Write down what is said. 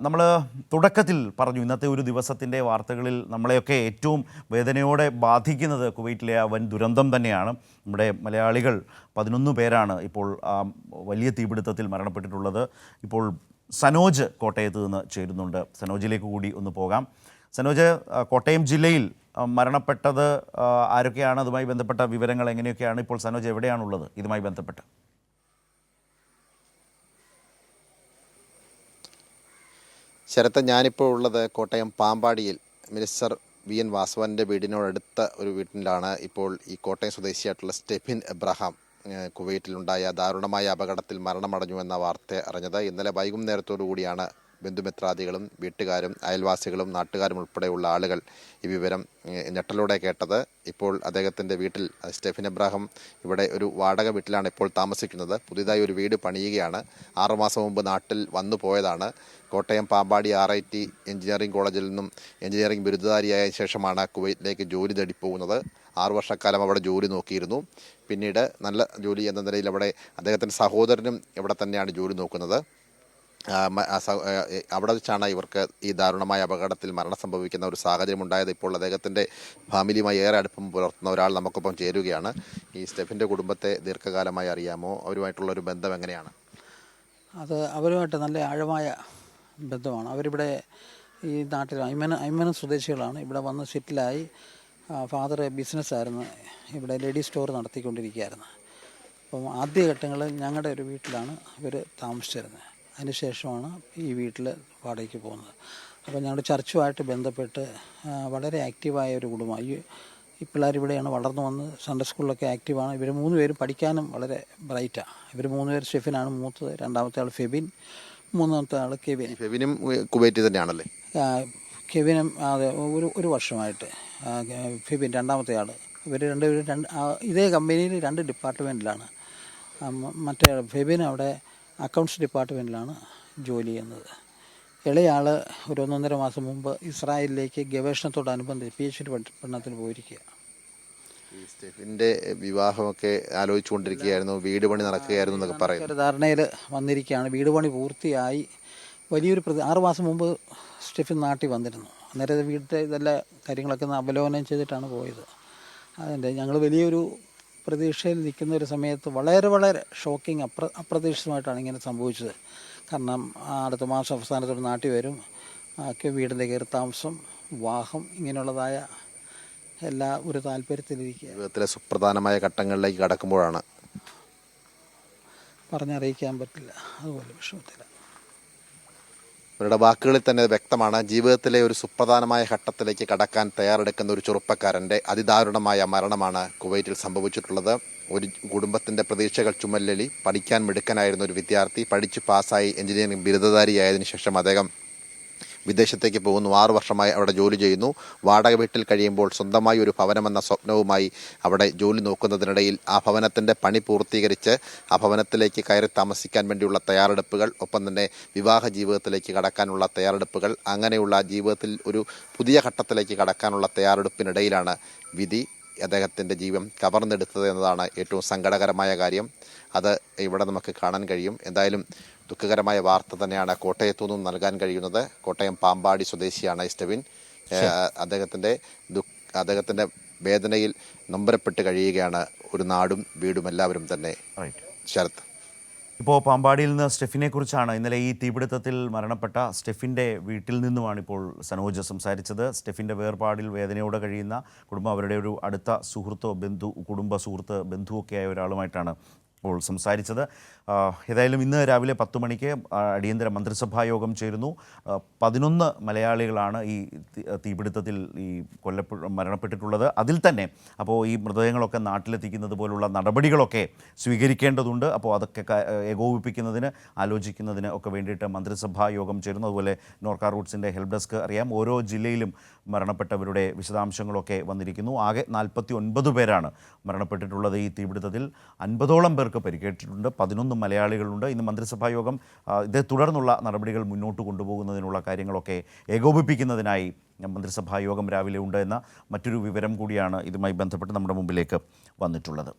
നമ്മൾ തുടക്കത്തിൽ പറഞ്ഞു ഇന്നത്തെ ഒരു ദിവസത്തിന്റെ വാർത്തകളിൽ നമ്മളെയൊക്കെ ഏറ്റവും വേദനയോടെ ബാധിക്കുന്നത് കുവൈറ്റിലെ ആ വൻ ദുരന്തം തന്നെയാണ്. നമ്മുടെ മലയാളികൾ പതിനൊന്ന് പേരാണ് ഇപ്പോൾ വലിയ തീപിടുത്തത്തിൽ മരണപ്പെട്ടിട്ടുള്ളത്. ഇപ്പോൾ സനോജ് കോട്ടയത്ത് നിന്ന് ചേരുന്നുണ്ട്. സനോജിലേക്ക് കൂടി ഒന്ന് പോകാം. സനോജ് കോട്ടയം ജില്ലയിൽ മരണപ്പെട്ടത് ആരൊക്കെയാണ്? അതുമായി ബന്ധപ്പെട്ട വിവരങ്ങൾ എങ്ങനെയൊക്കെയാണ്? ഇപ്പോൾ സനോജ് എവിടെയാണുള്ളത്? ഇതുമായി ബന്ധപ്പെട്ട്. ശരത്ത് ഞാനിപ്പോൾ ഉള്ളത് കോട്ടയം പാമ്പാടിയിൽ. Minister V. എൻ. വാസവന്റെ വീടിനോടടുത്ത ഒരു വീട്ടിലാണ് ഇപ്പോൾ ഈ കോട്ടയം സ്വദേശിയായിട്ടുള്ള സ്റ്റെഫിൻ എബ്രഹാം കുവൈറ്റിലുണ്ടായ ദാരുണമായ അപകടത്തിൽ മരണമടഞ്ഞു എന്ന വാർത്ത അറിഞ്ഞത്. ഇന്നലെ വൈകുന്നേരത്തോടു കൂടിയാണ് ബന്ധുമിത്രാദികളും വീട്ടുകാരും അയൽവാസികളും നാട്ടുകാരും ഉൾപ്പെടെയുള്ള ആളുകൾ ഈ വിവരം ഞെട്ടലൂടെ കേട്ടത് ഇപ്പോൾ അദ്ദേഹത്തിന്റെ വീട്ടിൽ സ്റ്റെഫിൻ എബ്രാഹിം ഇവിടെ ഒരു വാടക വീട്ടിലാണ് ഇപ്പോൾ താമസിക്കുന്നത്. പുതിയതായി ഒരു വീട് പണിയുകയാണ്. ആറുമാസം മുമ്പ് നാട്ടിൽ വന്നു പോയതാണ്. Kottayam Pampady R I T engineering കോളേജിൽ നിന്നും എഞ്ചിനീയറിംഗ് ബിരുദധാരിയായ ശേഷമാണ് കുവൈറ്റിലേക്ക് ജോലി തേടി പോകുന്നത് ആറു വർഷക്കാലം അവിടെ ജോലി നോക്കിയിരുന്നു. പിന്നീട് നല്ല ജോലി എന്ന നിലയിൽ അവിടെ അദ്ദേഹത്തിന്റെ സഹോദരനും ഇവിടെ തന്നെയാണ് ജോലി നോക്കുന്നത്. അവിടെ വെച്ചാണ് ഇവർക്ക് ഈ ദാരുണമായ അപകടത്തിൽ മരണം സംഭവിക്കുന്ന ഒരു സാഹചര്യം ഉണ്ടായത് ഇപ്പോൾ അദ്ദേഹത്തിന്റെ ഫാമിലിയുമായി ഏറെ അടുപ്പം പുലർത്തുന്ന ഒരാൾ നമുക്കൊപ്പം ചേരുകയാണ്. ഈ സ്റ്റെഫിന്റെ കുടുംബത്തെ ദീർഘകാലമായി അറിയാമോ? അവരുമായിട്ടുള്ള ഒരു ബന്ധം എങ്ങനെയാണ്? അത് അവരുമായിട്ട് നല്ല ആഴമായ ബന്ധമാണ്. അവരിവിടെ ഈ നാട്ടിൽ അയ്മന അയ്മന സ്വദേശികളാണ്. ഇവിടെ വന്ന് സെറ്റിലായി. ഫാദർ ബിസിനസ്സായിരുന്നു. ഇവിടെ ലേഡി സ്റ്റോർ നടത്തിക്കൊണ്ടിരിക്കുകയായിരുന്നു. അപ്പം ആദ്യഘട്ടങ്ങളിൽ ഞങ്ങളുടെ ഒരു വീട്ടിലാണ് ഇവർ താമസിച്ചിരുന്നത്. അതിനുശേഷമാണ് ഈ വീട്ടിൽ വാടകയ്ക്ക് പോകുന്നത്. അപ്പോൾ ഞങ്ങളുടെ ചർച്ചുമായിട്ട് ബന്ധപ്പെട്ട് വളരെ ആക്റ്റീവായ ഒരു കുടുംബമാണ് ഈ ഈ പിള്ളേർ ഇവിടെയാണ് വളർന്നു വന്ന് സൺഡേ സ്കൂളിലൊക്കെ ആക്റ്റീവാണ്. ഇവർ മൂന്ന് പേരും പഠിക്കാനും വളരെ ബ്രൈറ്റാണ് ഇവർ മൂന്ന് പേര് ഷെഫിനാണ് മൂത്തത് രണ്ടാമത്തെ ആൾ ഫെബിൻ മൂന്നാമത്തെ ആൾ കെവിൻ. ഫെബിനും കുവൈറ്റിൽ തന്നെയാണല്ലേ? കെവിനും അതെ ഒരു ഒരു വർഷമായിട്ട് ഫെബിൻ രണ്ടാമത്തെ ആൾ ഇവർ രണ്ടുപേരും രണ്ട് ഇതേ കമ്പനിയിൽ രണ്ട് ഡിപ്പാർട്ട്മെന്റിലാണ് മറ്റേ ഫെബിൻ അവിടെ അക്കൗണ്ട്സ് ഡിപ്പാർട്ട്മെന്റിലാണ് ജോലി ചെയ്യുന്നത്. ഇളയാൾ ഒരു ഒന്നൊന്നര മാസം മുമ്പ് ഇസ്രായേലിലേക്ക് ഗവേഷണത്തോടനുബന്ധിച്ച് പി എച്ച് ഡി പഠനത്തിന് പോയിരിക്കുക. ഈ സ്റ്റെഫിന്റെ വിവാഹമൊക്കെ ആലോചിച്ചുകൊണ്ടിരിക്കുകയായിരുന്നു. വീട് പണി നടക്കുകയായിരുന്നു എന്നൊക്കെ പറയുന്നു. ഒരു ധാരണയിൽ വന്നിരിക്കുകയാണ്. വീട് പണി പൂർത്തിയായി. വലിയൊരു പ്രതി ആറ് മാസം മുമ്പ് സ്റ്റെഫിൻ നാട്ടിൽ വന്നിരുന്നു. അന്നേരം വീട്ടിലെ ഇതെല്ലാം കാര്യങ്ങളൊക്കെ അവലോകനം ചെയ്തിട്ടാണ് പോയത്. അതിന്റെ ഞങ്ങൾ വലിയൊരു പ്രതീക്ഷയിൽ നിൽക്കുന്ന ഒരു സമയത്ത് വളരെ വളരെ ഷോക്കിംഗ് അപ്ര അപ്രതീക്ഷിതമായിട്ടാണ് ഇങ്ങനെ സംഭവിച്ചത്. കാരണം അടുത്ത മാസം അവസാനത്തോട് നാട്ടിൽ വരും. ഒക്കെ വീടിന്റെ കയറി താമസം വിവാഹം ഇങ്ങനെയുള്ളതായ എല്ലാ ഒരു താല്പര്യത്തിലിരിക്കുക. ജീവിതത്തിലെ സുപ്രധാനമായ ഘട്ടങ്ങളിലേക്ക് കടക്കുമ്പോഴാണ്. പറഞ്ഞറിയിക്കാൻ പറ്റില്ല. അതുപോലെ വിഷമത്തില്ല അവരുടെ വാക്കുകളിൽ തന്നെ വ്യക്തമാണ്. ജീവിതത്തിലെ ഒരു സുപ്രധാനമായ ഘട്ടത്തിലേക്ക് കടക്കാൻ തയ്യാറെടുക്കുന്ന ഒരു ചെറുപ്പക്കാരന്റെ അതിദാരുണമായ മരണമാണ് കുവൈറ്റിൽ സംഭവിച്ചിട്ടുള്ളത്. ഒരു കുടുംബത്തിന്റെ പ്രതീക്ഷകൾ ചുമല്ലലി പഠിക്കാൻ മിടുക്കനായിരുന്ന ഒരു വിദ്യാർത്ഥി പഠിച്ചു പാസ്സായി എഞ്ചിനീയറിംഗ് ബിരുദധാരിയായതിനു ശേഷം അദ്ദേഹം വിദേശത്തേക്ക് പോകുന്നു. ആറു വർഷമായി അവിടെ ജോലി ചെയ്യുന്നു. വാടക വീട്ടിൽ കഴിയുമ്പോൾ സ്വന്തമായി ഒരു ഭവനമെന്ന സ്വപ്നവുമായി അവിടെ ജോലി നോക്കുന്നതിനിടയിൽ ആ ഭവനത്തിന്റെ പണി പൂർത്തീകരിച്ച് ആ ഭവനത്തിലേക്ക് കയറി താമസിക്കാൻ വേണ്ടിയുള്ള തയ്യാറെടുപ്പുകൾ ഒപ്പം തന്നെ വിവാഹ ജീവിതത്തിലേക്ക് കടക്കാനുള്ള തയ്യാറെടുപ്പുകൾ അങ്ങനെയുള്ള ജീവിതത്തിൽ ഒരു പുതിയ ഘട്ടത്തിലേക്ക് കടക്കാനുള്ള തയ്യാറെടുപ്പിനിടയിലാണ് വിധി അദ്ദേഹത്തിന്റെ ജീവൻ കവർന്നെടുത്തത് എന്നതാണ് ഏറ്റവും സങ്കടകരമായ കാര്യം. അത് ഇവിടെ നമുക്ക് കാണാൻ കഴിയും. എന്തായാലും ദുഃഖകരമായ വാർത്ത തന്നെയാണ് കോട്ടയത്തു നിന്നും നൽകാൻ കഴിയുന്നത്. കോട്ടയം പാമ്പാടി സ്വദേശിയാണ് സ്റ്റെവിൻ ഏഹ് അദ്ദേഹത്തിന്റെ ദുഃഖ അദ്ദേഹത്തിന്റെ വേദനയിൽ നൊമ്പരപ്പെട്ട് കഴിയുകയാണ് ഒരു നാടും വീടും എല്ലാവരും തന്നെ. ശരത്. ഇപ്പോൾ പാമ്പാടിയിൽ നിന്ന് സ്റ്റെഫിനെ കുറിച്ചാണ് ഇന്നലെ ഈ തീപിടുത്തത്തിൽ മരണപ്പെട്ട സ്റ്റെഫിന്റെ വീട്ടിൽ നിന്നുമാണ് ഇപ്പോൾ സനോജ് സംസാരിച്ചത്. സ്റ്റെഫിന്റെ വേർപാടിൽ വേദനയോടെ കഴിയുന്ന കുടുംബം അവരുടെ ഒരു അടുത്ത സുഹൃത്തോ ബന്ധു കുടുംബ സുഹൃത്ത് ബന്ധുവൊക്കെയായ ഒരാളുമായിട്ടാണ് ഇപ്പോൾ സംസാരിച്ചത്. ഏതായാലും ഇന്ന് രാവിലെ പത്ത് മണിക്ക് അടിയന്തര മന്ത്രിസഭാ യോഗം ചേരുന്നു. പതിനൊന്ന് മലയാളികളാണ് ഈ തീപിടുത്തത്തിൽ ഈ കൊല്ലപ്പെ മരണപ്പെട്ടിട്ടുള്ളത്. അതിൽ തന്നെ അപ്പോൾ ഈ മൃതദേഹങ്ങളൊക്കെ നാട്ടിലെത്തിക്കുന്നത് പോലുള്ള നടപടികളൊക്കെ സ്വീകരിക്കേണ്ടതുണ്ട്. അപ്പോൾ അതൊക്കെ ഏകോപിപ്പിക്കുന്നതിന് ആലോചിക്കുന്നതിന് ഒക്കെ വേണ്ടിയിട്ട് മന്ത്രിസഭാ യോഗം ചേരുന്നു. അതുപോലെ നോർക്ക റൂട്ട്സിന്റെ ഹെൽപ്പ് ഡെസ്ക് അറിയാം. ഓരോ ജില്ലയിലും മരണപ്പെട്ടവരുടെ വിശദാംശങ്ങളൊക്കെ വന്നിരിക്കുന്നു. ആകെ നാൽപ്പത്തി ഒൻപത് പേരാണ് മരണപ്പെട്ടിട്ടുള്ളത് ഈ തീപിടുത്തത്തിൽ. അൻപതോളം പേർക്ക് പരിക്കേറ്റിട്ടുണ്ട് പതിനൊന്ന് മലയാളികളുണ്ട്. ഇന്ന് മന്ത്രിസഭാ യോഗം ഇതേ തുടർന്നുള്ള നടപടികൾ മുന്നോട്ട് കൊണ്ടുപോകുന്നതിനുള്ള കാര്യങ്ങളൊക്കെ ഏകോപിപ്പിക്കുന്നതിനായി മന്ത്രിസഭാ യോഗം രാവിലെ ഉണ്ട് എന്ന മറ്റൊരു വിവരം കൂടിയാണ് ഇതുമായി ബന്ധപ്പെട്ട് നമ്മുടെ മുമ്പിലേക്ക് വന്നിട്ടുള്ളത്.